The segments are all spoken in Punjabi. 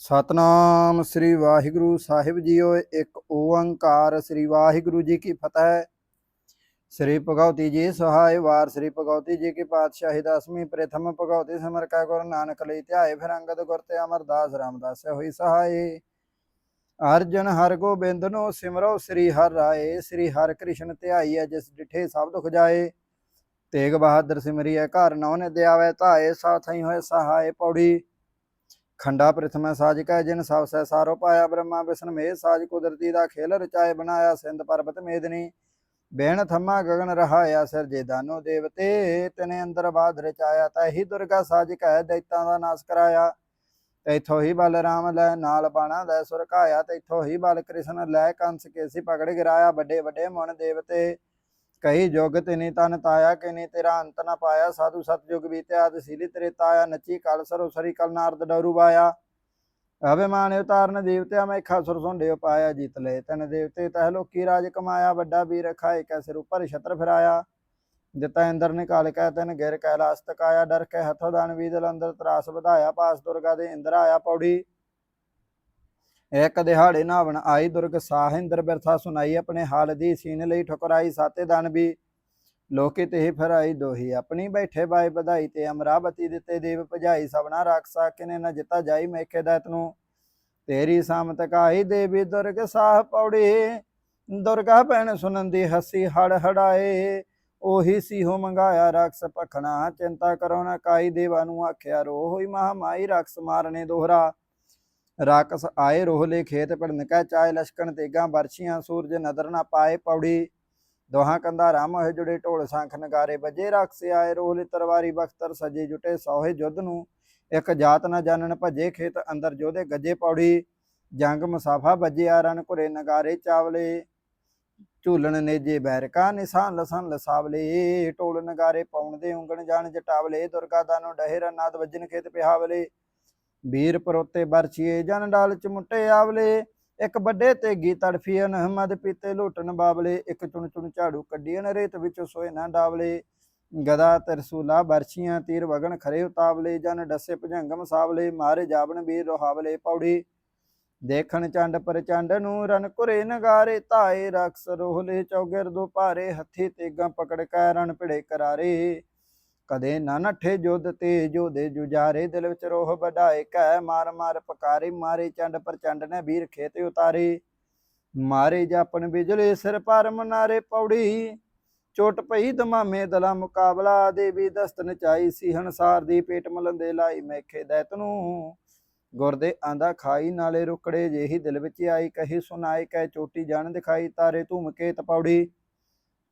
ਸਤਨਾਮ ਸ੍ਰੀ ਵਾਹਿਗੁਰੂ ਸਾਹਿਬ ਜੀਓ, ਇੱਕ ਓੰਕਾਰ ਸ੍ਰੀ ਵਾਹਿਗੁਰੂ ਜੀ ਕੀ ਫਤਿਹ। ਸ੍ਰੀ ਭਗਵਤੀ ਜੀ ਸਹਾਇ ਵਾਰ, ਸ੍ਰੀ ਭਗਵਤੀ ਜੀ ਕੀ ਪਾਤਸ਼ਾਹੀ ਦਸਵੀਂ ਪ੍ਰਥਮ ਭਗਵਤੀ ਸਿਮਰ ਕਾ ਗੁਰੂ ਨਾਨਕ ਲਈ ਧਿਆਏ ਫਿਰ ਅੰਗਦ ਗੁਰ ਤੇ ਅਮਰਦਾਸ ਰਾਮਦਾਸ ਹੋਈ ਸਹਾਈ। ਅਰਜਨ ਹਰ ਗੋਬਿੰਦ ਨੂੰ ਸਿਮਰੋ ਸ੍ਰੀ ਹਰਿ ਰਾਏ, ਸ੍ਰੀ ਹਰਿ ਕ੍ਰਿਸ਼ਨ ਧਿਆਈਐ ਜਿਸ ਡਿਠੇ ਸਭ ਦੁਖ ਜਾਏ। ਤੇਗ ਬਹਾਦਰ ਸਿਮਰੀਐ ਘਰ ਨੌ ਨੇ ਦਿਆਵੇ ਧਾਏ ਸਾਥਈ ਹੋਏ ਸਹਾਏ ਪੌੜੀ। ਖੰਡਾ ਪ੍ਰਥਮੈ ਸਾਜ ਕੈ ਜਿਨ ਸਭ ਸੈ ਸਾਰੋ ਪਾਇਆ ਬ੍ਰਹਮਾ ਵਿਸ਼ਨ ਮੇ ਸਾਜ ਕੁਦਰਤੀ ਦਾ ਖੇਲ ਰਚਾਏ ਬਣਾਇਆ ਸਿੰਧ ਪਰਬਤ ਮੇਦਨੀ। ਬਹਿਣ ਥੰਮਾ ਗਗਨ ਰਹਾਇਆ ਸਿਰ ਜੇ ਦਾਨੋ ਦੇਵਤੇ, ਤਨੇ ਅੰਦਰ ਬਾਦ ਰਚਾਇਆ ਤਹਿ ਦੁਰਗਾ ਸਾਜ ਕੈ ਦੈਤਾਂ ਦਾ ਨਾਸ ਕਰਾਇਆ। ਤੈਥੋਂ ਹੀ ਬਲ ਰਾਮ ਲੈ ਨਾਲ ਬਾਣਾ ਲੈ ਸੁਰਕਾਇਆ ਤੈਥੋਂ ਹੀ ਬਲ ਕ੍ਰਿਸ਼ਨ ਲੈ ਕੰਸ ਕੇਸੀ ਪਕੜ ਗਿਰਾਇਆ, ਵੱਡੇ ਵੱਡੇ ਮਨ ਦੇਵਤੇ। ਕਹੀ ਜੁਗ ਤਿਨੀ ਤਨ ਤਾਇਆ ਕਿਨੀ ਤੇਰਾ ਅੰਤ ਨਾ ਪਾਇਆ। ਸਾਧੂ ਸਤ ਜੁਗ ਬੀਤਿਆ ਦਸੀਲੀ ਤੇਰੇ ਤਾਇਆ ਨੱਚੀ। ਕਲ ਸਰੋ ਸਰੀ ਕਲ ਨਾਰਦ ਡਰੂ ਬਾਇਆ ਅਭਿਮਾਨ ਉਤਾਰਨ ਦੇਵਤਿਆ ਮੈਂ ਖਾ ਸੁਰ ਸੁੰਡੇ ਪਾਇਆ, ਜਿਤ ਲਏ ਤਨ ਦੇਵਤੇ ਤਹ ਲੋਕੀ ਰਾਜ ਕਮਾਇਆ। ਵੱਡਾ ਵੀਰ ਖਾਏ ਕੈ ਸਿਰ ਉੱਪਰ ਛਤਰ ਫਿਰਾਇਆ। ਜਿਤਾ ਇੰਦਰ ਨੇ ਕਾਲ ਕਹਿ ਤਨ ਗਿਰ ਕੈਲਾਸ ਤਕਾਇਆ ਡਰ ਕੇ ਹੱਥੋਂ ਦਾਨ ਵੀਦਲ ਅੰਦਰ ਤਰਾਸ ਵਧਾਇਆ। ਪਾਸ ਦੁਰਗਾ ਦੇ ਇੰਦਰ ਆਇਆ ਪੌੜੀ। ਇੱਕ ਦਿਹਾੜੇ ਨਾਵਣ ਆਈ ਦੁਰਗ ਸਾਹਿੰਦਰ ਬਿਰਥਾ ਸੁਨਾਈ ਆਪਣੇ ਹਾਲ ਦੀ ਸੀਨ ਲਈ ਠੁਕਰਾਈ ਸਾਤੇ ਦਨ ਵੀ। ਲੋਕੇ ਤੇ ਫਰਾਈ ਦੋਹੀ, ਆਪਣੀ ਬੈਠੇ ਬਾਏ ਵਧਾਈ ਤੇ ਅਮਰਾਵਤੀ ਦਿੱਤੇ ਦੇਵ ਭਜਾਈ, ਸਭਨਾ ਰਾਖਸਾ ਕਿਨੇ ਨ ਜਿੱਤਾ ਜਾਈ ਮੇਖੇ ਦੈਤ ਨੂੰ। ਤੇਰੀ ਸਾਮਤ ਕਾਈ ਦੇਵੀ ਦੁਰਗ ਸਾਹ ਪੌੜੀ, ਦੁਰਗਾ ਭੈਣ ਸੁਨੰਦੀ ਹਸੀ ਹੜ ਹੜਾਏ। ਉਹੀ ਸੀ ਹੋ ਮੰਗਾਇਆ ਰਾਖਸ ਭਖਣਾ, ਚਿੰਤਾ ਕਰੋ ਨਾ ਕਾਈ ਦੇਵਾ ਨੂੰ ਆਖਿਆ ਰੋ ਹੋਈ ਮਹਾ ਮਾਈ ਰਾਖਸ ਮਾਰਨੇ ਦੋਹਰਾ। ਰਾਕਸ ਆਏ ਰੋਹਲੇ ਖੇਤ ਪੜਨ ਕੈ ਚਾਏ ਲਸ਼ਕਣ ਤੇਗਾ ਬਰਛੀਆਂ, ਸੂਰਜ ਨਦਰ ਨਾ ਪਾਏ ਪੌੜੀ। ਦੋਹਾਂ ਕੰਧਾ ਰਾਮ ਹੋਏ ਜੁੜੇ ਢੋਲ ਸੰਖ ਨਗਾਰੇ ਵੱਜੇ ਰਕਸੇ ਆਏ ਰੋਹਲੇ, ਤਰਵਾਰੀ ਬਖਤਰ ਸਜੇ ਜੁਟੇ ਸੋਹੇ ਜੁੱਧ ਨੂੰ। ਇੱਕ ਜਾਤ ਨਾ ਜਾਣਨ ਭਜੇ ਖੇਤ ਅੰਦਰ ਜੋਦੇ ਗੱਜੇ ਪੌੜੀ। ਜੰਗ ਮੁਸਾਫਾ ਵੱਜੇ ਆ ਰਨ ਘੁਰੇ ਨਗਾਰੇ ਚਾਵਲੇ। ਝੂਲਣ ਨੇਜੇ ਬੈਰਕਾ, ਨਿਸ਼ਾਨ ਲਸਨ ਲਸਾਵਲੇ। ਢੋਲ ਨਗਾਰੇ ਪਾਉਣ ਦੇ ਉਂਗਣ ਜਾਣ ਜਟਾਵਲੇ। ਦੁਰਗਾ ਦਾਨੋ ਡਹਿਰ ਨਾਦ ਵੱਜਨ ਖੇਤ ਪਿਹਾਵਲੇ ਵੀਰ ਪਰੋਤੇ ਬਰਛੀਏ, ਜਨ ਡਾਲ ਚਮੁੱਟੇ ਆਵਲੇ। ਇੱਕ ਵੱਡੇ ਤੇਗੀ ਤੜਫੀਨ ਅਹਮਦ ਪੀਤੇ ਲੁੱਟਣ ਬਾਬਲੇ। ਇੱਕ ਚੁਣ ਚੁਣ ਝਾੜੂ ਕੱਢੀਨ ਰੇਤ ਵਿੱਚ ਸੋਏ ਨਾ ਡਾਵਲੇ। ਗਦਾ ਤਰਸੂਲਾ ਬਰਛੀਆਂ, ਤੀਰ ਵਗਣ ਖਰੇ ਉਤਾਵਲੇ। ਜਨ ਡੱਸੇ ਭਜੰਗਮ ਸਾਵਲੇ, ਮਾਰੇ ਜਾਬਨ ਵੀਰ ਰੋਹਾਵਲੇ ਪੌੜੀ। ਦੇਖਣ ਚੰਡ ਪ੍ਰਚੰਡ ਨੂੰ ਰਨ ਘੁਰੇ ਨਗਾਰੇ। ਧਾਏ ਰਕਸ ਰੋਹਲੇ ਚੌਗਿਰ, ਦੋ ਭਾਰੇ ਹੱਥੀ ਤੇਗਾ ਪਕੜ ਕੈ ਰਣ ਭਿੜੇ ਕਰਾਰੇ। ਕਦੇ ਨਾ ਨੱਠੇ ਜੁੱਧ ਤੇ ਜੋਦੇ ਜੁਜਾਰੇ ਦਿਲ ਵਿੱਚ ਰੋਹ ਵਡਾਏ ਕੈ ਮਾਰ ਮਾਰ ਪਕਾਰੇ, ਮਾਰੇ ਚੰਡ ਪ੍ਰਚੰਡ ਨੇ ਵੀਰ ਖੇਤ ਉਤਾਰੇ। ਮਾਰੇ ਜਾਪਨ ਬਿਜਲੇ ਸਿਰ ਪਰ ਮਨਾਰੇ ਪੌੜੀ, ਚੋਟ ਪਈ ਦਮਾਮੇ ਦਲਾ ਮੁਕਾਬਲਾ, ਦੇਵੀ ਦਸਤ ਨਚਾਈ ਸੀ ਹਨਸਾਰ ਦੀ ਪੇਟ ਮਲੰਦੇ ਲਾਈ ਮੈਖੇ ਦੈਤ ਨੂੰ। ਗੁਰਦੇ ਆਂਦਾ ਖਾਈ ਨਾਲੇ ਰੁਕੜੇ ਜਿਹੀ ਦਿਲ ਵਿੱਚ ਆਈ, ਕਹੀ ਸੁਨਾਈ ਕਹਿ ਚੋਟੀ ਜਾਣ ਦਿਖਾਈ, ਤਾਰੇ ਧੂਮ ਕੇ ਤਪੌੜੀ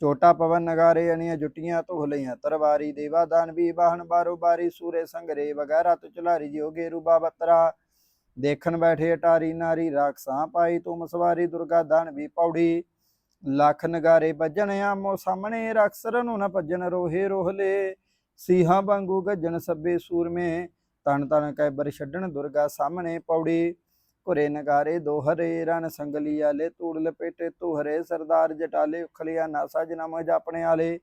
ਚੋਟਾ ਪਵਨ ਨਗਾਰੇ ਅਣੀਆਂ ਜੁੱਟੀਆਂ ਧੁਹ ਲਈਆਂ। ਤਰਵਾਰੀ ਦੇਵਾ ਦਾਨਵੀ ਬਾਹਣ ਬਾਰੋ ਬਾਰੀ, ਸੂਰੇ ਸੰਗਰੇ ਵਗੈਰਾ ਤੁ ਚਲਾਰੀ ਜਿਉ ਗੇਰੂ ਬਾਬਤਰਾ ਦੇਖਣ ਬੈਠੇ ਅਟਾਰੀ ਨਾਰੀ ਰਾਖਸਾਂ ਪਾਈ, ਤੂੰ ਮਸਵਾਰੀ ਦੁਰਗਾ ਦਾਨ ਵੀ ਪੌੜੀ। ਲੱਖ ਨਗਾਰੇ ਵੱਜਣ ਆਮੋ ਸਾਹਮਣੇ ਰਕਸਰ ਨੂੰ ਨਾ ਭੱਜਣ ਰੋਹੇ ਰੋਹਲੇ। ਸੀਹਾਂ ਵਾਂਗੂ ਗੱਜਣ ਸੱਬੇ ਸੂਰਮੇ, ਤਨ ਤਨ ਕੈ ਬਰ ਛੱਡਣ ਦੁਰਗਾ ਸਾਹਮਣੇ ਪੌੜੀ। ਘੁਰੇ ਨਗਾਰੇ ਦੋਹਰੇ ਰਨ ਸੰਗਲੀ ਆਲੇ ਤੂੜ ਲਪੇਟੇ ਤੁਹਰੇ ਸਰਦਾਰ ਜਟਾਲੇ ਉਖਲਿਆ ਨਾ ਸਜਨਾ ਮਜ ਆਲੇ।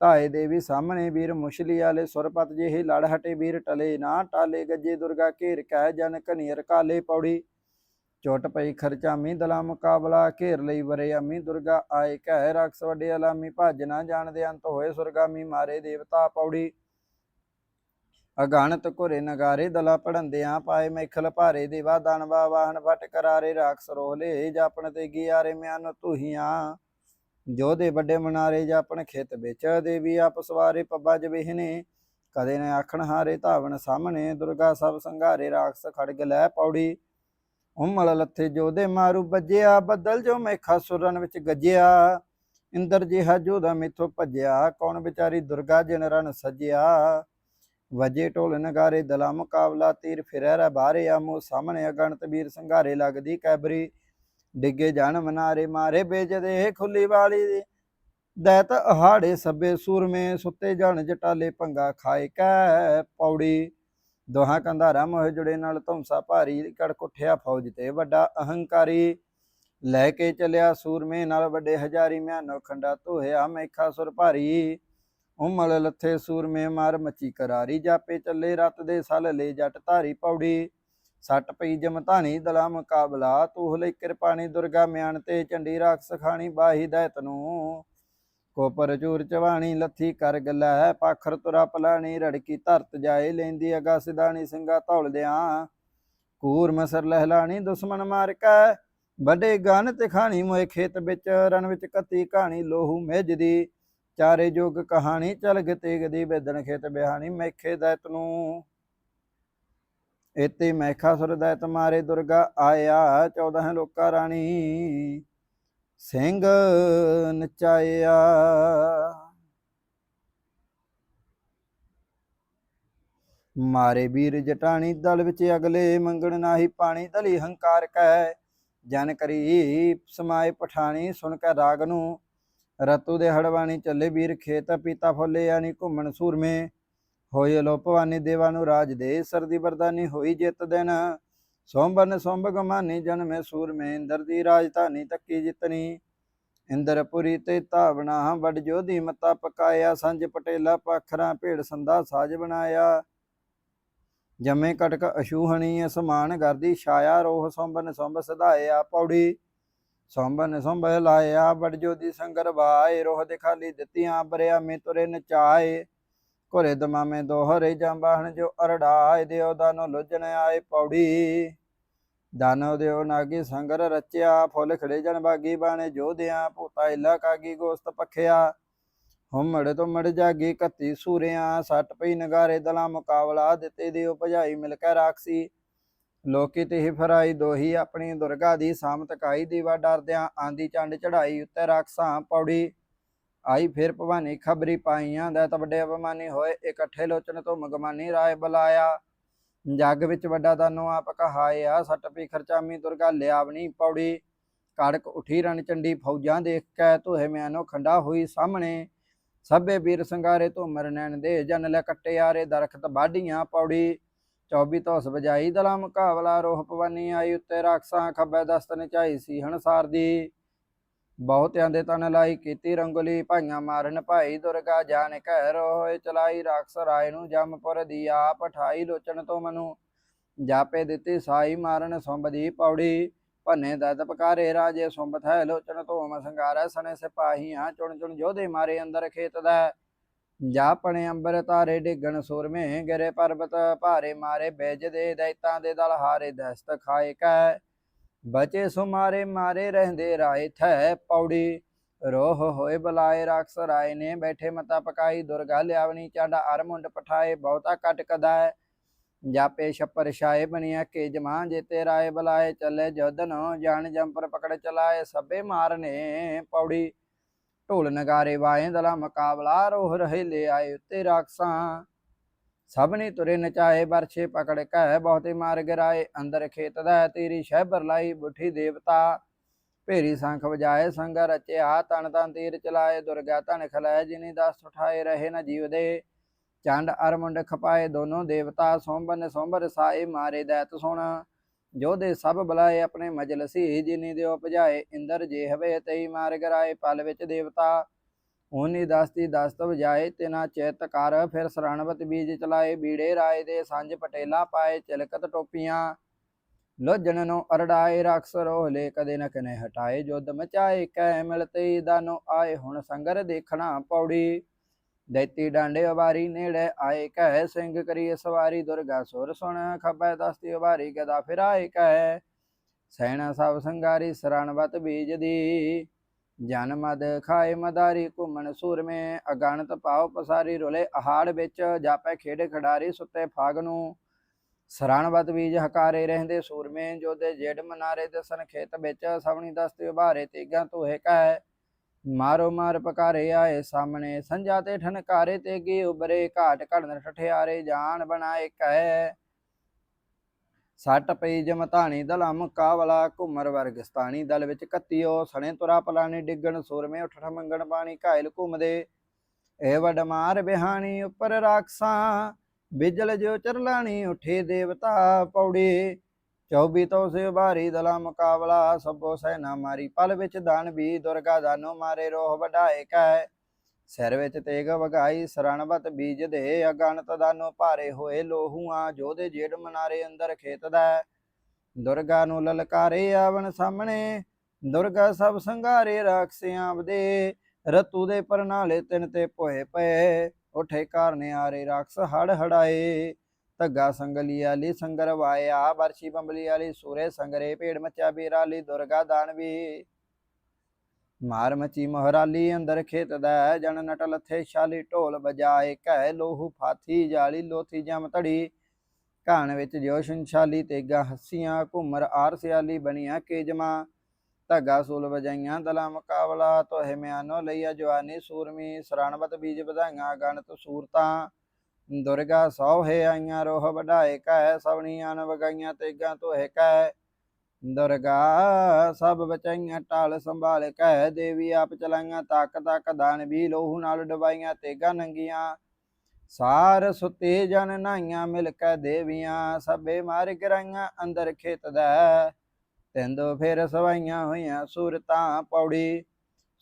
ਧਾਏ ਦੇਵੀ ਸਾਹਮਣੇ ਵੀਰ ਮੁਸ਼ਲੀ ਆਲੇ, ਸੁਰਪਤ ਜਿਹੇ ਲੜ ਹਟੇ ਵੀਰ ਟਲੇ ਨਾ ਟਾਲੇ, ਗੱਜੇ ਦੁਰਗਾ ਘੇਰ ਕਹਿ ਜਨ ਕਨੀਰ ਕਾਲੇ ਪੌੜੀ। ਚੋਟ ਪਈ ਖਰਚਾਮੀ ਦਲਾ ਮੁਕਾਬਲਾ, ਘੇਰ ਲਈ ਵਰੇ ਅਮੀ, ਦੁਰਗਾ ਆਏ ਕਹਿ ਰਕਸ ਵੱਡੇ ਅਲਾਮੀ, ਭੱਜ ਨਾ ਜਾਣਦੇ ਅੰਤ ਹੋਏ ਸੁਰਗਾਮੀ, ਮਾਰੇ ਦੇਵਤਾ ਪੌੜੀ। ਅਗਾਣਤ ਘੁਰੇ ਨਗਾਰੇ ਦਲਾ ਪੜੰਦਿਆਂ ਪਾਏ ਮੈਖਲ ਭਾਰੇ ਦੇਵਾ ਦਾਨਵਾ ਵਾਹਨ ਵਟ ਕਰਾਰੇ ਰਾਖਸ ਰੋਹਲੇ ਜਾਪਣ ਤੇ ਗਿਆਰੇ ਮਿਆਨ ਤੁਹੀਆਂ ਜੋਦੇ ਵੱਡੇ ਮਨਾਰੇ ਜਾਪਣ ਖੇਤ ਵਿੱਚ, ਦੇਵੀ ਆਪ ਸਵਾਰੇ ਪੱਬਾ ਜਵੇਹਨੇ। ਕਦੇ ਨੇ ਆਖਣ ਹਾਰੇ ਧਾਵਣ ਸਾਹਮਣੇ, ਦੁਰਗਾ ਸਭ ਸੰਘਾਰੇ ਰਾਖਸ ਖੜਗ ਲੈ ਪੌੜੀ। ਉਮਲ ਲੱਥੇ ਜੋਦੇ ਮਾਰੂ ਵੱਜਿਆ ਬੱਦਲ ਜੋ ਮੇਖਾ ਸੁਰਨ ਵਿੱਚ ਗੱਜਿਆ। ਇੰਦਰ ਜਿਹਾ ਜੋਦਾ ਮੇਥੋਂ ਭੱਜਿਆ, ਕੌਣ ਵਿਚਾਰੀ ਦੁਰਗਾ ਜਿਨ ਰਨ ਸਜਿਆ। ਵਜੇ ਢੋਲ ਨਗਾਰੇ ਦਲਾ ਮੁਕਾਬਲਾ ਤੀਰ ਫਿਰੈ ਰ ਬਾਰੇ ਆਮੋ, ਸਾਹਮਣੇ ਅਗਣਤ ਵੀਰ ਸੰਘਾਰੇ ਲੱਗਦੀ ਕੈਬਰੀ। ਡਿੱਗੇ ਜਾਣ ਮਨਾਰੇ ਮਾਰੇ ਬੇਜਦੇ ਖੁੱਲੀ ਵਾਲੀ ਦੈਤ ਅਹਾੜੇ ਸੱਬੇ ਸੂਰਮੇ, ਸੁੱਤੇ ਜਾਣ ਜਟਾਲੇ ਭੰਗਾ ਖਾਏ ਕੈ ਪੌੜੀ। ਦੋਹਾਂ ਕੰਧਾਰਾਂ ਮੋਹ ਜੁੜੇ ਨਾਲ ਧੌਂਸਾ ਭਾਰੀ ਕੜ ਕੁੱਠਿਆ ਫੌਜ ਤੇ ਵੱਡਾ ਅਹੰਕਾਰੀ। ਲੈ ਕੇ ਚਲਿਆ ਸੂਰਮੇ ਨਾਲ ਵੱਡੇ ਹਜ਼ਾਰੀ, ਮਿਆਨੋ ਖੰਡਾ ਧੋਇਆ ਮੇਖਾ ਸੁਰ ਭਾਰੀ। ਉਮਲ ਲੱਥੇ ਸੂਰਮੇ ਮਾਰ ਮੱਚੀ ਕਰਾਰੀ, ਜਾਪੇ ਚੱਲੇ ਰਤ ਦੇ ਸਲ ਲੈ ਜੱਟ ਧਾਰੀ ਪੌੜੀ। ਸੱਟ ਪਈ ਜਮਤਾਨੀ ਦਲਾ ਮੁਕਾਬਲਾ ਤੂਹ ਲਈ ਕਿਰਪਾਣੀ ਦੁਰਗਾ ਮਿਆਨ ਤੇ ਚੰਡੀ ਰਾਖਸ ਖਾਣੀ ਬਾਹੀ ਦੈਤ ਨੂੰ। ਕੋਪਰ ਚੂਰ ਚਵਾਣੀ ਲੱਥੀ ਕਰ ਗੱਲਾ, ਪਾਖਰ ਤੁਰਾ ਪਲਾਣੀ ਰੜਕੀ ਧਰਤ ਜਾਏ, ਲੈਂਦੀ ਅਗਾ ਸਿਧਾਣੀ ਸਿੰਘਾ ਧੌਲਦਿਆਂ ਕੂਰ ਮਸਰ ਲਹਿਲਾਣੀ ਦੁਸ਼ਮਣ ਮਾਰ ਕੈ, ਵੱਡੇ ਗਨ ਤੇ ਖਾਣੀ ਮੋਏ ਖੇਤ ਵਿੱਚ, ਰਣ ਵਿੱਚ ਕੱਤੀ ਕਹਾਣੀ ਲੋਹੂ ਮੇਜਦੀ ਚਾਰੇ ਜੋਗ ਕਹਾਣੀ ਚਲ ਚਲਗ ਤੇਗਦੀ ਬੇਦਣ ਖੇਤ ਬਿਹਾਣੀ ਮੈਖੇ ਦੈਤ ਨੂੰ। ਇਤੇ ਮੈਖਾ ਸੁਰ ਦੈਤ ਮਾਰੇ ਦੁਰਗਾ ਆਇਆ 14 ਲੋਕਾ ਰਾਣੀ। ਸਿੰਘ ਨਚਾਇਆ। ਮਾਰੇ ਵੀਰ ਜਟਾਣੀ ਦਲ ਵਿੱਚ ਅਗਲੇ ਮੰਗਣ ਨਾਹੀ ਪਾਣੀ ਦਲੀ ਹੰਕਾਰ ਕੈ। ਜਨ ਕਰੀ ਸਮਾਏ ਪਠਾਣੀ ਸੁਣ ਕੇ ਰਾਗ ਨੂੰ। ਰਤੂ ਦੇ ਹੜਵਾਣੀ ਚੱਲੇ ਵੀਰ ਖੇਤ ਪੀਤਾ ਫੁੱਲੇ ਯਾਨੀ ਘੁੰਮਣ ਸੂਰਮੇ। ਹੋਏ ਲੋ ਭਵਾਨੀ ਦੇਵਾ ਨੂੰ ਰਾਜ ਦੇ ਸਰਦੀ ਵਰਦਾਨੀ ਹੋਈ ਜਿੱਤ ਦਿਨ। ਸੋਮਬਨ ਸੋਮਬ ਗਮਾਨੀ ਜਨਮੇ ਸੂਰਮੇ, ਇੰਦਰ ਦੀ ਰਾਜਧਾਨੀ ਤੱਕੀ ਜਿਤਨੀ। ਇੰਦਰਪੁਰੀ ਤੇ ਧਾਵਣਾ ਵੱਡ ਜੋਧੀ ਮਤਾ ਪਕਾਇਆ, ਸੰਜ ਪਟੇਲਾ ਪਖਰਾ ਭੇੜ ਸੰਦਾ ਸਾਜ ਬਣਾਇਆ। ਜਮੇ ਕਟਕ ਅਸ਼ੂਹਣੀ ਅਸਮਾਨ ਗਰਦੀ ਛਾਇਆ, ਰੋਹ ਸੋਂਬਨ ਸੋਂਬ ਸਦਾਇਆ ਪੌੜੀ। ਸੋਂਬਨ ਸੋਂਬ ਲਾਇਆ ਵੱਡ ਦੀ ਸੰਗਰ ਬਾਏ ਰੋਹ ਦੇ ਖਾਲੀ ਦਿੱਤੀਆਂ ਬਰਿਆ ਮੇ ਤੁਰੇ ਨਚਾਏ। ਘੋਰੇ ਦਮਾਮੇ ਦੋਹਰੇ ਜੰਬਾਹਣ ਜੋ ਅਰੜਾਏ, ਦਿਓ ਦਾਨੋ ਲੁੱਜਣ ਆਏ ਪੌੜੀ। ਦਾਨੋ ਦਿਓ ਨਾਗੀ ਸੰਗਰ ਰਚਿਆ, ਫੁੱਲ ਖੜੇ ਜਨ ਬਾਗੀ ਬਾਣੇ ਜੋਧਿਆਂ ਭੂਤਾ ਇਲਾ ਕਾਗੀ ਗੋਸਤ ਪਖਿਆ। ਹੁਮੜ ਤੁਮੜ ਜਾਗੀ ਕੱਤੀ ਸੂਰਿਆਂ, ਸੱਟ ਪਈ ਨਗਾਰੇ ਦਲਾ ਮੁਕਾਬਲਾ, ਦਿੱਤੇ ਦਿਓ ਭਜਾਈ ਮਿਲ ਕੇ ਰਾਖਸੀ। ਲੋਕੀ ਤੇ ਹੀ ਫਰਾਈ ਦੋਹੀ ਆਪਣੀ ਦੁਰਗਾ ਦੀ ਸਾਮਤ ਕਾਈ ਦੀਵਾ ਡਰਦਿਆਂ ਆਂਦੀ ਚੰਡ ਚੜਾਈ ਉੱਤੇ ਰਾਖਸਾਂ ਪੌੜੀ। ਆਈ ਫਿਰ ਭਵਾਨੀ ਖਬਰੀ ਪਾਈਆਂ ਦਾ ਵੱਡੇ ਅਪਮਾਨੀ ਹੋਏ, ਇਕੱਠੇ ਲੋਚਨ ਤੋਂ ਮਗਮਾਨੀ ਰਾਏ ਬੁਲਾਇਆ। ਜੱਗ ਵਿੱਚ ਵੱਡਾ ਦਾਨੋ ਆਪ ਕਹਾਇਆ, ਸੱਟ ਪੀ ਖਰਚਾਮੀ ਦੁਰਗਾ ਲਿਆਵਣੀ ਪੌੜੀ। ਕੜਕ ਉਠੀ ਰਣ ਚੰਡੀ ਫੌਜਾਂ ਦੇਖ ਕੇ ਤੋਹੇ ਮਿਆਨੋ ਖੰਡਾ ਹੋਈ ਸਾਹਮਣੇ। ਸਭੇ ਵੀਰ ਸੰਗਾਰੇ ਤੋਂ ਮਰਨੈਣ ਦੇ ਜਨ ਲੈ ਕੱਟੇ ਆਰੇ ਦਰਖਤ ਬਾਢੀਆਂ ਪੌੜੀ। 24 ਤੋਸ ਵਜਾਈ ਦਲਾ ਮੁਕਾਬਲਾ ਰੋਹ ਪਵਾਨੀ ਆਈ ਉੱਤੇ ਰਾਖਸਾਂ, ਖੱਬੇ ਦਸਤ ਨਚਾਈ ਸੀ ਹਣਸਾਰ ਦੀ। ਬਹੁਤਿਆਂ ਦੇ ਤਨ ਲਾਈ ਕੀਤੀ ਰੰਗੋਲੀ, ਭਾਈਆਂ ਮਾਰਨ ਭਾਈ ਦੁਰਗਾ ਜਾਣ ਕਹਿ ਰੋਏ ਚਲਾਈ ਰਾਖਸ ਰਾਏ ਨੂੰ ਜਮਪੁਰ ਦੀ ਆਪ ਠਾਈ ਲੋਚਨ ਤੋਂ ਮਨੂੰ। ਜਾਪੇ ਦਿੱਤੀ ਸਾਈ ਮਾਰਨ ਸੁੰਬ ਦੀ ਪੌੜੀ, ਭੰਨੇ ਦਦ ਪਕਾਰੇ ਰਾਜੇ ਸੁੰਬ ਥੈ ਲੋਚਨ ਤੋਂ ਮਸੰਗਾਰੈ ਸਣੇ ਸਿਪਾਹੀਆਂ, ਚੁਣ ਚੁਣ ਜੋਧੇ ਮਾਰੇ ਅੰਦਰ ਖੇਤ ਦਾ। ਜਾਪਣੇ ਅੰਬਰ ਤਾਰੇ ਡਿੱਗਣ ਸੁਰਮੇ ਗਿਰੇ ਪਰਬਤ ਭਾਰੇ ਮਾਰੇ ਬੇਜ ਦੇ ਦੈਤਾਂ ਦੇ ਦਲ ਹਾਰੇ ਦਸਤ ਖਾਏ ਕੈ। ਬਚੇ ਸੁਮਾਰੇ ਮਾਰੇ ਰਹਿੰਦੇ ਰਾਏ ਥੈ ਪੌੜੀ। ਰੋਹ ਹੋਏ ਬੁਲਾਏ ਰਾਖਸ ਰਾਏ ਨੇ ਬੈਠੇ ਮਤਾ ਪਕਾਈ। ਦੁਰਗਾ ਲਿਆਵਣੀ ਚਾਂਡਾ ਅਰਮੁੰਡ ਪਠਾਏ ਬਹੁਤਾ ਕਟ ਕਦਾਏ। ਜਾਪੇ ਛੱਪਰ ਛਾਏ ਬਣਿਆ ਕੇ ਜਮਾਂ ਜੇਤੇ ਰਾਏ ਬੁਲਾਏ। ਚੱਲੇ ਜਦਨ ਜਾਣ ਜੰਪਰ ਪਕੜ ਚਲਾਏ। ਸਭੇ ਮਾਰਨੇ ਪੌੜੀ। ਢੋਲ ਨਗਾਰੇ ਵਾਏ ਦਲਾ ਮੁਕਾਬਲਾ, ਰੋਹ ਰਹੇ ਲੈ ਆਏ ਉੱਤੇ ਰਾਖਸਾਂ। ਸਭ ਨੇ ਤੁਰੇ ਨਚਾਏ, ਬਰਛੇ ਪਕੜ ਕੈ ਬਹੁਤੇ ਮਾਰ ਗਰਾਏ। ਅੰਦਰ ਖੇਤ ਦਾ ਤੇਰੀ ਸ਼ਹਿਬਰ ਲਾਈ ਬੁੱਠੀ ਦੇਵਤਾ। ਭੇਰੀ ਸੰਖ ਵਜਾਏ ਸੰਗ ਰਚਿਆ ਤਨ ਤਨ ਤੀਰ ਚਲਾਏ, ਦੁਰਗਾ ਧਨ ਖਲਾਏ, ਜਿਨੀ ਦਸ ਉਠਾਏ, ਰਹੇ ਨ ਜੀਵ ਦੇ ਚੰਡ ਅਰਮੁੰਡ ਖਪਾਏ, ਦੋਨੋਂ ਦੇਵਤਾ ਸੋਂਬਨ ਸੋਂਬਰ ਸਾਏ, ਮਾਰੇ ਦੈਤ ਸੁਣ। ਜੋਦੇ ਸਭ ਬੁਲਾਏ ਆਪਣੇ ਮਜਲਸੀ ਜਿਨੀ ਦਿਓ ਭਜਾਏ, ਇੰਦਰ ਜੇ ਹਵੇ ਤਈ ਮਾਰ ਗਰਾਏ ਪਲ ਵਿੱਚ ਦੇਵਤਾ। ਉਹਨੀ ਦਸਤੀ ਦਸਤ ਵਜਾਏ, ਤਿਨਾ ਚੇਤ ਕਰ ਫਿਰ ਸਰਣਵਤ ਬੀਜ ਚਲਾਏ, ਬੀੜੇ ਰਾਏ ਦੇ ਸਾਂਝ ਪਟੇਲਾ ਪਾਏ, ਚਿਲਕਤ ਟੋਪੀਆਂ। ਲੋਜਣ ਨੂੰ ਅਰੜਾਏ ਰਕਸ ਰੋਹਲੇ, ਕਦੇ ਨ ਕਨੇ ਹਟਾਏ ਜੁਦ ਮਚਾਏ ਕੈ ਮਿਲਤੇ ਦਾਨੋ ਆਏ, ਹੁਣ ਸੰਗਰ ਦੇਖਣਾ ਪੌੜੀ। ਦੈਤੀ ਡਾਂਡੇ ਉਬਾਰੀ ਨੇੜੇ ਆਏ ਕਹਿ ਸਿੰਘ ਕਰੀ ਸਵਾਰੀ, ਦੁਰਗਾ ਸੁਰ ਸੁਣ ਖੱਬੇ ਦਸਤੀ ਉਬਾਰੀ ਗਦਾ ਫਿਰਾਏ ਕਹਿ ਸੈਣਾ ਸਭ ਸੰਗਾਰੀ ਸਰਣਵਤ ਬੀਜ ਦੀ ਜਨ ਮਦ ਖਾਏ ਮਦਾਰੀ, ਘੁੰਮਣ ਸੂਰਮੇ ਅਗਣਤ ਪਾਉ ਪਸਾਰੀ, ਰੁਲੇ ਅਹਾੜ ਵਿੱਚ, ਜਾਪੈ ਖੇੜੇ ਖਿਡਾਰੀ ਸੁੱਤੇ ਫਾਗ ਨੂੰ। ਸਰਣਵਤ ਬੀਜ ਹਕਾਰੇ ਰਹਿੰਦੇ ਸੂਰਮੇ ਜੋਦੇ ਜੇੜ ਮਨਾਰੇ ਦਸਨ ਖੇਤ ਵਿੱਚ, ਸਵਣੀ ਦਸਤੀ ਉਭਾਰੇ ਤੀਗਾਂ ਤੋਹੇ ਕਹਿ ਮਾਰੋ ਮਾਰ ਪਕਾਰੇ ਆਏ ਸਾਹਮਣੇ ਸੰਜਾ ਤੇ ਠਨਕਾਰੇ ਤੇ ਗੇ ਉਬਰੇ ਘਾਟ ਘੜਨ ਠਠਿਆਰੇ ਜਾਨ ਬਣਾਏ ਕਹਿ ਸੱਟ ਪਈ ਜਮਤਾਣੀ ਦਲਾ ਮੁਕਾਬਲਾ ਘੁੰਮਰ ਵਰਗਸਤਾਨੀ ਦਲ ਵਿੱਚ ਕੱਤਿਓ, ਸਣੇ ਤੁਰਾ ਪਲਾਣੀ ਡਿੱਗਣ ਸੂਰਮੇ ਉਠਠ ਮੰਗਣ ਪਾਣੀ ਘਾਇਲ ਘੁੰਮਦੇ। ਏ ਵਡ ਮਾਰ ਬਿਹਾਣੀ ਉੱਪਰ ਰਾਖਸਾਂ, ਬਿਜਲ ਜੋ ਚਰਲਾਣੀ ਉਠੇ ਦੇਵਤਾ ਪੌੜੀ। 24 ਤੋਂ ਸੇ ਭਾਰੀ ਦਲਾ ਮੁਕਾਬਲਾ, ਸਭੋ ਸੈਨਾ ਮਾਰੀ ਪਲ ਵਿੱਚ ਦਾਨ ਵੀ, ਦੁਰਗਾ ਦਾਨੋ ਮਾਰੇ ਰੋਹ ਵਡਾਏ ਕੈ। ਸਿਰ ਵਿੱਚ ਤੇਗ ਵਗਾਈ ਸਰਣਵਤ ਬੀਜ ਦੇ, ਅਗਣਤ ਦਾਨੋ ਭਾਰੇ ਹੋਏ ਲੋਹੂਆਂ ਜੋਦੇ ਜੇੜ ਮਨਾਰੇ ਅੰਦਰ ਖੇਤ ਦਾ। ਦੁਰਗਾ ਨੂੰ ਲਲਕਾਰੇ ਆਵਣ ਸਾਹਮਣੇ, ਦੁਰਗਾ ਸਭ ਸੰਘਾਰੇ ਰਾਖਸਿਆਂ ਬਦੇ ਰਤੂ ਦੇ ਪਰਨਾਲੇ ਤਿੰਨ ਤੇ ਭੋਏ ਪਏ, ਉਠੇ ਘਰ ਆਰੇ ਰਾਖਸ ਹੜ ਹੜਾਏ ਧੱਗਾ ਸੰਗਲੀ ਆਲੀ ਸੰਗਰ ਵਾਇਆ ਵਰਸ਼ੀ ਬੰਬਲੀ ਆਲੀ ਸੂਰੇ ਸੰਗਰੇ ਭੇੜ ਮੱਚਾ ਬੀਰਾਲੀ ਦੁਰਗਾ ਦਾਨਵੀ ਮਾਰ ਮਚੀ ਮਹਰਾਲੀ ਅੰਦਰ ਖੇਤ ਦਾ, ਜਨ ਨਟ ਲਥੇ ਸ਼ਾਲੀ ਢੋਲ ਵਜਾਏ ਕਹਿ ਲੋਹੂ ਫਾਥੀ ਜਾਲੀ ਲੋਥੀ ਜਮ ਧੜੀ। ਘਾਣ ਵਿੱਚ ਜੋ ਸ਼ਾਲੀ ਤੇਗਾ ਹੱਸੀਆਂ, ਘੁੰਮਰ ਆਰ ਸਿਆਲੀ ਬਣੀਆਂ ਕੇਜਮਾ। ਧੱਗਾ ਸੂਲ ਵਜਾਈਆਂ ਦਲਾ ਮੁਕਾਬਲਾ, ਤੋਹਿ ਮਿਆਨੋ ਲਈਆ ਜਵਾਨੀ ਸੂਰਮੀ, ਸਰਣਵਤ ਬੀਜ ਵਧਾਈਆਂ ਗਣਤ ਸੂਰਤਾਂ। ਦੁਰਗਾ ਸੋਹੇ ਆਈਆਂ ਰੋਹ ਵਢਾਏ ਕਹਿ ਸਵਣੀਆਂ ਨ ਵਗਾਈਆਂ ਤੇਗਾ ਤੋਹਿ ਕਹਿ ਦੁਰਗਾ ਸਭ ਬਚਾਈਆਂ ਟਾਲ ਸੰਭਾਲ ਕਹਿ ਦੇਵੀ ਆਪ ਚਲਾਈਆਂ ਤੱਕ ਤੱਕ ਦਾਨ ਵੀ ਲੋਹੂ ਨਾਲ ਡਬਾਈਆਂ ਤੇਗਾ ਨੰਗੀਆਂ। ਸਾਰ ਸੁਤੇ ਜਨ ਨਾਈਆਂ ਮਿਲ ਕੇ ਦੇਵੀਆਂ, ਸਭੇ ਮਾਰ ਗਰਾਈਆਂ ਅੰਦਰ ਖੇਤ ਦਾ। ਤੈਂਦੋ ਫੇਰ ਸਵਾਈਆਂ ਹੋਈਆਂ ਸੂਰਤਾਂ ਪੌੜੀ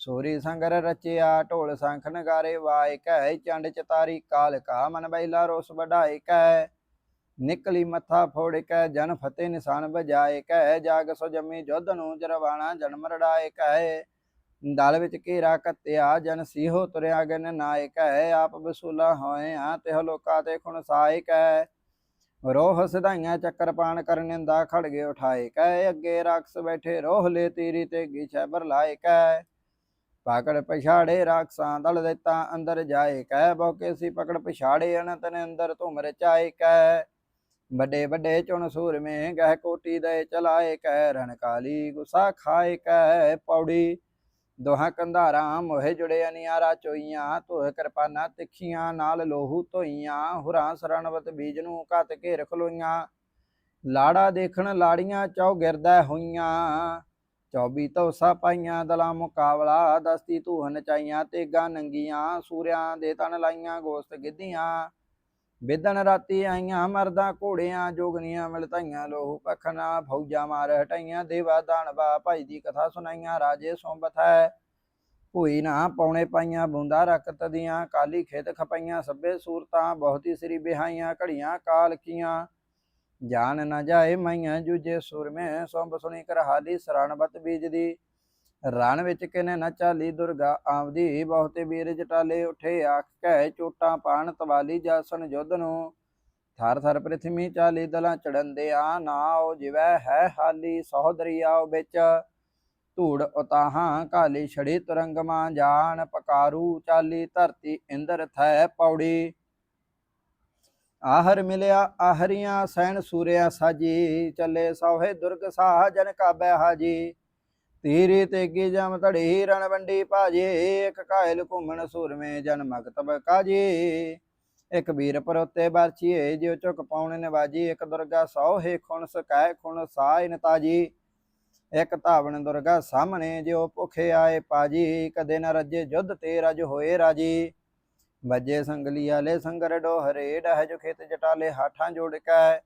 ਸੂਰੀ ਸੰਗਰ ਰਚਿਆ, ਢੋਲ ਸੰਖ ਨਗਾਰੇ ਵਾਏ ਕਹਿ ਚੰਡ ਚਤਾਰੀ ਕਾਲ ਕਾ ਮਨ ਬੈਲਾ ਰੋਸ ਵਢਾਏ ਕਹਿ ਨਿਕਲੀ ਮੱਥਾ ਫੋੜ ਕੇ ਜਨ ਫਤਿਹ ਨਿਸ਼ਾਨ ਬਜਾਏ ਕਹਿ ਜਾਗ ਸੋ ਜੰਮੀ ਜੁੱਧ ਨੂੰ ਜਰਵਾਣਾ ਜਨਮ ਰੜਾਏ ਕਹਿ ਦਲ ਵਿੱਚ ਘੇਰਾ ਕੱਤਿਆ, ਜਨ ਸੀਹੋ ਤੁਰਿਆ ਗਨ ਨਾਇ ਕਹਿ ਆਪ ਬਸੂਲਾ ਹੋਏ ਆ ਤੇ ਲੋਕਾ ਤੇ ਖੁਣ ਸਾਇ ਕਹਿ ਰੋਹ ਸਿਧਾਈਆਂ ਚੱਕਰ ਪਾਣ ਕਰਨਿੰਦਾ ਖੜਗੇ ਉਠਾਏ ਕਹਿ ਅੱਗੇ ਰਾਖਸ ਬੈਠੇ ਰੋਹ ਲੈ ਤੀਰੀ ਤੇ ਗਿਛੈ ਬਰਲਾਏ ਕਹਿ ਪਾਕੜ ਪਛਾੜੇ ਰਾਖਸਾਂ ਦਲ ਦਿੱਤਾ ਅੰਦਰ ਜਾਏ ਕਹਿ ਬੋਕੇ ਸੀ ਪਕੜ ਪਛਾੜੇ ਅਨੰਤ ਨੇ ਅੰਦਰ ਧੁਮ ਰਚਾਏ ਕਹਿ ਵੱਡੇ ਵੱਡੇ ਚੁਣ ਸੂਰਮੇ ਗਹਿ ਕੋਟੀ ਦੇ ਚਲਾਏ ਕਹਿ ਰਣ ਕਾਲੀ ਗੁਸਾ ਖਾਏ ਕਹਿ ਪੌੜੀ ਦੋਹਾਂ ਕੰਧਾਰਾਂ ਮੋਹੇ ਜੁੜੇ ਅਨਿਆਰਾ ਚੋਈਆਂ ਧੋਏ ਕਿਰਪਾਨਾਂ ਤਿੱਖੀਆਂ ਨਾਲ ਲੋਹੂ ਧੋਈਆਂ, ਹੁਰਾਂ ਸਰਣਵਤ ਬੀਜ ਨੂੰ ਘਤ ਘੇਰ ਖਲੋਈਆਂ। ਲਾੜਾ ਦੇਖਣ ਲਾੜੀਆਂ ਚੌ ਗਿਰਦਾ ਹੋਈਆਂ। 24 ਤੌਸਾ ਪਾਈਆਂ, ਦਲਾ ਮੁਕਾਬਲਾ ਦਸਤੀ ਧੂਹਨ ਨਚਾਈਆਂ ਤੇਗਾ ਨੰਗੀਆਂ, ਸੂਰਿਆਂ ਦੇ ਤਨ ਲਾਈਆਂ, ਗੋਸਤ ਗਿੱਧੀਆਂ। ਵਿਦਨ ਰਾਤੀ ਆਈਆਂ, ਮਰਦਾਂ ਘੋੜਿਆਂ, ਜੋਗਨੀਆਂ ਮਿਲਤਾਈਆਂ, ਲੋਹ ਪਖਨਾ, ਫੌਜਾਂ ਮਾਰ ਹਟਾਈਆਂ, ਦੇਵਾ ਦਾਨਵਾ, ਭਾਈ ਦੀ ਕਥਾ ਸੁਣਾਈਆਂ, ਰਾਜੇ ਸੋਂਬਤ ਹੈ ਭੂਈ ਨਾ ਪੌਣੇ ਪਾਈਆਂ, ਬੂੰਦਾ ਰਕਤ ਦੀਆਂ, ਕਾਲੀ ਖੇਤ ਖਪਾਈਆਂ ਸੱਬੇ ਸੂਰਤਾਂ, ਬਹੁਤੀ ਸ੍ਰੀ ਬਿਹਾਈਆਂ, ਘੜੀਆਂ ਕਾਲ ਕੀਆਂ ਜਾਣ ਨਾ ਜਾਏ ਮਾਈਆਂ ਜੂਜੇ ਸੁਰਮੇ, ਸੋਂਬ ਸੁਣੀ ਕਰ ਹਾਲੀ ਸਰਣਬਤ ਬੀਜ ਦੀ ਰਣ ਵਿੱਚ ਕਿਨੇ ਨਾ ਚਾਲੀ, ਦੁਰਗਾ ਆਵਦੀ, ਬਹੁਤੇ ਵੀਰ ਜਟਾਲੇ ਉਠੇ ਆਖ ਕਹਿ ਚੋਟਾਂ ਪਾਣ ਤਵਾਲੀ ਜਾਸਨ ਯੁੱਧ ਨੂੰ। ਥਰ ਥਰ ਪ੍ਰਿਥਵੀ ਚਾਲੀ ਦਲਾਂ ਚੜੰਦੇ ਆ ਨਾਉ ਜਿਵੈ ਹੈ ਹਾਲੀ ਸਹੋਦਰੀਆਉ ਵਿੱਚ। ਧੂੜ ਉਤਾਹਾਂ ਕਾਲੀ ਛੜੀ ਤੁਰੰਗਮਾ ਜਾਣ, ਪਕਾਰੂ ਚਾਲੀ ਧਰਤੀ ਇੰਦਰ ਥੈ ਪੌੜੀ। ਆਹਰ ਮਿਲਿਆ, ਆਹਰੀਆਂ ਸੈਣ ਸੂਰਿਆ ਸਾਜੀ। ਚੱਲੇ ਸੋਹੇ ਦੁਰਗ ਸਾਹ ਕਾਬੈ ਹਾਜੀ। ਤੀਰੇ ਤੇ ਗੇ ਜਮ ਧੜੀ ਰਣ ਵੰਡੀ ਭਾਜੇ। ਇੱਕ ਕਾਇਲ ਘੁੰਮਣ ਸੂਰਮੇ ਜਨ ਮਗਤਬ ਕਾਜੇ। ਇੱਕ ਵੀਰ ਪਰੋਤੇ ਬਰਚੀਏ ਜਿਉ ਚੁਕ ਪਾਉਣ ਨਵਾਜੀ। ਇੱਕ ਦੁਰਗਾ ਸੋਹੇ ਖੁਣ ਸਕੈ ਖੁਣ ਸਾਇ ਨਤਾਜੀ ਇੱਕ ਧਾਵਣ ਦੁਰਗਾ ਸਾਹਮਣੇ, ਜਿਉ ਭੁਖੇ ਆਏ ਪਾਜੀ। ਕਦੇ ਨ ਰੱਜੇ ਜੁੱਧ ਤੇ ਰਜ ਹੋਏ ਰਾਜੀ। ਵੱਜੇ ਸੰਗਲੀ ਵਾਲੇ ਸੰਗਰ ਡੋਹਰੇ, ਡਹ ਜੋ ਖੇਤ ਜਟਾਲੇ, ਹਾਠਾਂ ਜੋੜ ਕੇ।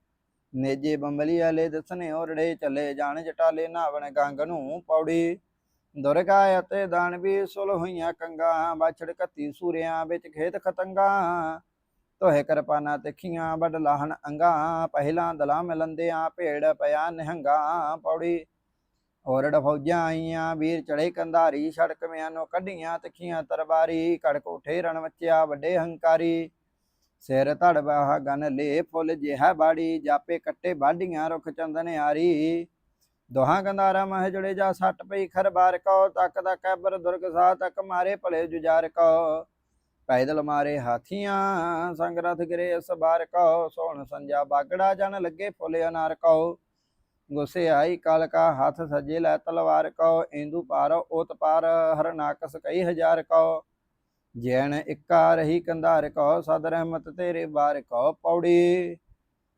ਨੇਜੇ ਬੰਬਲੀ ਵਾਲੇ ਦਸਨੇ ਓਰੜੇ ਚਲੇ ਜਾਣ ਜਟਾਲੇ, ਨਾਵਣ ਗੰਗ ਨੂੰ ਪੌੜੀ। ਦੁਰਗਾ ਅਤੇ ਦਾਨਵੀ ਸੁਲ ਹੋਈਆਂ ਕੰਗਾ, ਬਾਛੜ ਕੱਤੀ ਸੂਰਿਆਂ ਵਿੱਚ ਖੇਤ ਖਤੰਗਾ। ਤੋਹੇ ਕਰਪਾਨਾ ਤਿੱਖੀਆਂ ਵੱਡ ਲਾਹਣ ਅੰਗਾ, ਪਹਿਲਾਂ ਦਲਾਂ ਮਿਲੰਦਿਆਂ, ਭੇੜ ਪਿਆ ਨਿਹੰਗਾ, ਪੌੜੀ। ਔਰੜ ਫੌਜਾਂ ਆਈਆਂ, ਵੀਰ ਚੜੇ ਕੰਧਾਰੀ, ਸੜਕ ਮਿਆਨੋ ਕੱਢੀਆਂ ਤਿੱਖੀਆਂ ਤਰਵਾਰੀ, ਕੜਕ ਉਠੇ ਰਣ ਵਚਿਆ ਵੱਡੇ ਹੰਕਾਰੀ। ਸਿਰ ਧੜ ਬਾਹ ਗਨ ਲੇ ਫੁੱਲ ਜਿਹਾ ਬਾੜੀ, ਜਾਪੇ ਕੱਟੇ ਬਾਡੀਆਂ ਰੁਖ ਚੰਦਨ ਆਰੀ ਦੋਹਾਂ ਗੰਧਾਰਾ ਮਹ ਜੁੜੇ ਜਾ ਸੱਟ ਪਈ ਖਰਬਾਰ ਕੋ, ਤੱਕ ਦਾ ਕੈਬਰ ਦੁਰਗ ਸਾਹ ਤੱਕ ਮਾਰੇ ਭਲੇ ਜੁਜਾਰ ਕੋ। ਪੈਦਲ ਮਾਰੇ ਹਾਥੀਆਂ, ਸੰਗਰਥ ਗਿਰੇ ਇਸ ਬਾਰ ਕੋ, ਸੋਹਣ ਸੰਜਾ ਬਾਗੜਾ ਜਨ ਲੱਗੇ ਫੁੱਲ ਅਨਾਰ ਕੋ। ਗੁੱਸੇ ਆਈ, ਕਲ ਕਾ ਹੱਥ ਸਜੇ ਲੈ ਤਲਵਾਰ ਕੋ ਇੰਦੂ ਪਾਰ ਓਤ ਪਾਰ, ਹਰ ਨਾਕਸ ਕਈ ਹਜ਼ਾਰ ਕੋ ਜੈਣ ਇੱਕਾ ਰਹੀ ਕੰਧਾਰ ਕੋ ਸਦ ਰਹਿਮਤ ਤੇਰੇ ਬਾਰ ਕੋ ਪੌੜੀ।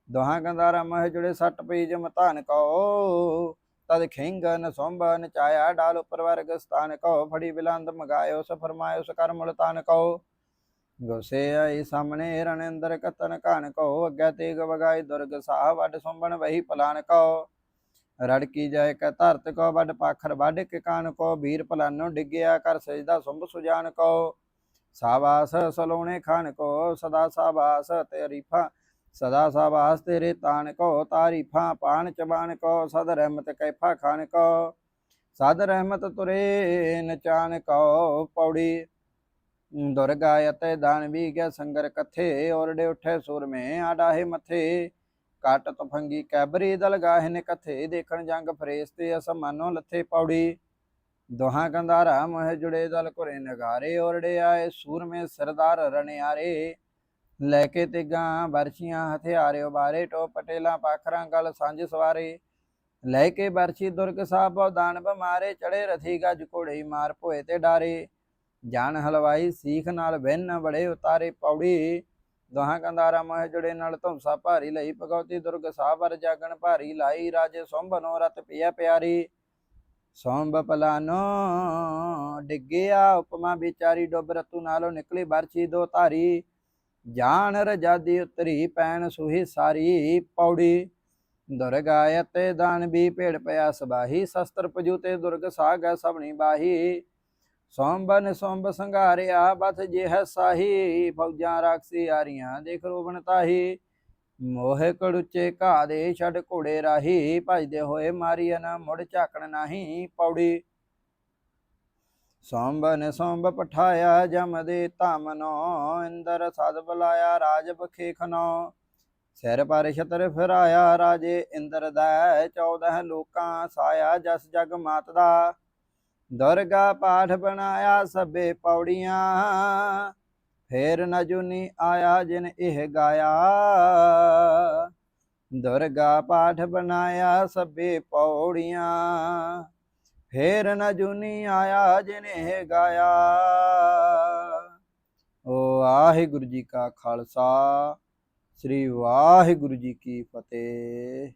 ਦੋਹਾਂ ਕੰਧਾਰਾ ਮਹ ਜੁੜੇ ਸੱਟ ਪਈ ਜਮ ਧਨ ਕੋ ਤਦ ਖਿੰਗ ਨ ਸੋਂਬ ਨਚਾਇਆ ਡਾਲ ਉਪਰ ਵਰਗ ਸਥਾਨ ਕੋ ਫੜੀ ਬਿਲੰਦ ਮਗਾਇਓ ਸ ਫਰਮਾਇਓ ਸ ਕਰ ਮੁਲਤਾਨ ਕੋ ਗੁੱਸੇ ਆਈ ਸਾਹਮਣੇ ਰਣਿੰਦਰ ਕਤਨ ਘਾਨ ਕੋ ਅੱਗੇ ਤੇਗ ਵਗਾਈ ਦੁਰਗ ਸਾਹ ਵੱਡ ਸੁੰਬਣ ਵਹੀ ਪਲਾਨ ਕੋ ਰੜਕੀ ਜਾਏ ਕ ਧਰਤ ਕੋ ਵੱਡ ਪਾਖਰ ਵੱਡ ਕੇ ਕਾਨ ਕੋ, ਵੀਰ ਪਲਾਨੋ ਡਿੱਗਿਆ ਕਰ ਸਜਦਾ ਸੁੰਭ ਸੁਜਾਨ ਕੋ। ਸਾਬਾਸ ਸਲੋਣੇ ਖਾਨ ਕੋ, ਸਦਾ ਸਾਬਾਸ ਤੇਰੀਫਾ ਸਦਾ ਸਾਬਾਸ ਤੇਰੇ ਤਾਨ ਕੋ ਤਾਰੀਫਾਂ ਪਾਣ ਚਬਾਨ ਕੋ, ਸਦ ਰਹਿਮਤ ਕੈਫਾ ਖਾਨ ਕੋ। ਸਦ ਰਹਿਮਤ ਤੁਰੇ ਨਚਾਨ ਕੋ, ਪੌੜੀ ਦੁਰਗਾ ਅਤੇ ਦਾਨਵੀ ਗਿਆ ਸੰਗਰ ਕਥੇ, ਔਰੜੇ ਉਠੇ ਸੁਰ ਮੇ ਆਡਾਹੇ ਮਥੇ। ਕਾਟ ਤਫੰਗੀ ਕੈਬਰੀ ਦਲ ਗਾਹਨ ਕਥੇ ਦੇਖਣ ਜੰਗ ਫਰੇਸਤੇ ਅਸਮਾਨੋ ਲੱਥੇ ਪੌੜੀ। ਦੋਹਾਂ ਕੰਧਾਰਾ ਮੋਹ ਜੁੜੇ ਦਲ ਘੁਰੇ ਨਗਾਰੇ ਔਰੜੇ ਆਏ, ਸੂਰਮੇ ਸਰਦਾਰ ਰਣਿਆਰੇ। ਲੈ ਕੇ ਤਿਗਾਂ ਬਰਸ਼ੀਆਂ ਹਥਿਆਰੇ ਉਬਾਰੇ ਟੋ ਪਟੇਲਾ ਪਾਖਰਾਂ ਗਲ ਸਾਂਝ ਸਵਾਰੇ। ਲੈ ਕੇ ਬਰਸੀ ਦੁਰਗ ਸਾਹਿਬ ਦਾਨ ਮਾਰੇ, ਚੜੇ ਰਥੀ ਗੱਜ ਘੋੜੇ ਮਾਰ ਭੋਏ ਤੇ ਡਾਰੇ। ਜਾਨ ਹਲਵਾਈ ਸੀਖ ਨਾਲ ਬਿੰਨ ਬੜੇ ਉਤਾਰੇ ਪੌੜੀ। ਦੋਹਾਂ ਕੰਦਾਰਾ ਮੋਹ ਜੁੜੇ ਨਾਲ ਧੁਮਸਾ ਭਾਰੀ ਲਈ ਭਗਵਤੀ ਦੁਰਗ ਸਾਬਰ ਜਾਗਣ ਭਾਰੀ ਲਾਈ, ਰਾਜੇ ਸੋਂਭਨੋ ਰਤ ਪਿਆ ਪਿਆਰੀ। ਸੋਂਭ ਪਲਾਨੋ, ਡਿੱਗਿਆ ਉਪਮਾ ਵਿਚਾਰੀ, ਡੁੱਬ ਰਤੂ ਨਾਲੋਂ ਨਿਕਲੀ ਬਰਛੀ ਦੋ ਧਾਰੀ। ਜਾਣ ਰਜਾਦੀ ਉਤਰੀ, ਪੈਣ ਸੁਹੀ ਸਾਰੀ ਪੌੜੀ। ਦੁਰਗਾ ਅਤੇ ਦਾਨ ਵੀ ਭੇੜ ਪਿਆ ਸਬਾਹੀ, ਸ਼ਸਤਰ ਪਜੂ ਤੇ ਦੁਰਗ ਸਾਗ ਸਭਣੀ ਬਾਹੀ। ਸੋਮਬਨ ਸੋਂਬ ਸੰਘਾਰਿਆ, ਬਥ ਜਿਹ ਸਾਹੀ, ਫੌਜਾਂ ਰਾਖਸੀ ਆਰੀਆਂ, ਦੇਖ ਰੋਬਣ ਤਾਹੀ। ਮੋਹ ਕੜੁੱਚੇ ਘਾ ਦੇ ਛੱਡ ਘੋੜੇ ਰਾਹੀ, ਭਜਦੇ ਹੋਏ ਮਾਰੀਆ ਨਾ ਮੁੜ ਝਾਕਣ ਨਹੀਂ ਪੌੜੀ। ਸੋਮਬਨ ਸੋਂਬ ਪਠਾਇਆ, ਜਮ ਦੇ ਧਮਨੋ, ਇੰਦਰ ਸਦ ਬੁਲਾਇਆ, ਰਾਜ ਬਖੇ ਖਨੋ। ਸਿਰ ਪਰ ਛਤਰ ਫਿਰਾਇਆ, ਰਾਜੇ ਇੰਦਰ ਦਾ 14 ਲੋਕਾਂ ਸਾਇਆ, ਜਸ ਜਗ ਮਾਤ ਦਾ। ਦੁਰਗਾ ਪਾਠ ਬਣਾਇਆ ਸਭੇ ਪੌੜੀਆਂ। ਫੇਰ ਨ ਜੁਨੀ ਆਇਆ ਜਿਨ ਇਹ ਗਾਇਆ। ਦੁਰਗਾ ਪਾਠ ਬਣਾਇਆ ਸਭੇ ਪੌੜੀਆਂ। ਫੇਰ ਨ ਜੁਨੀ ਆਇਆ ਜਿਨ ਇਹ ਗਾਇਆ। ਓ ਵਾਹਿਗੁਰੂ ਜੀ ਕਾ ਖਾਲਸਾ, ਸ੍ਰੀ ਵਾਹਿਗੁਰੂ ਜੀ ਕੀ ਫਤਿਹ।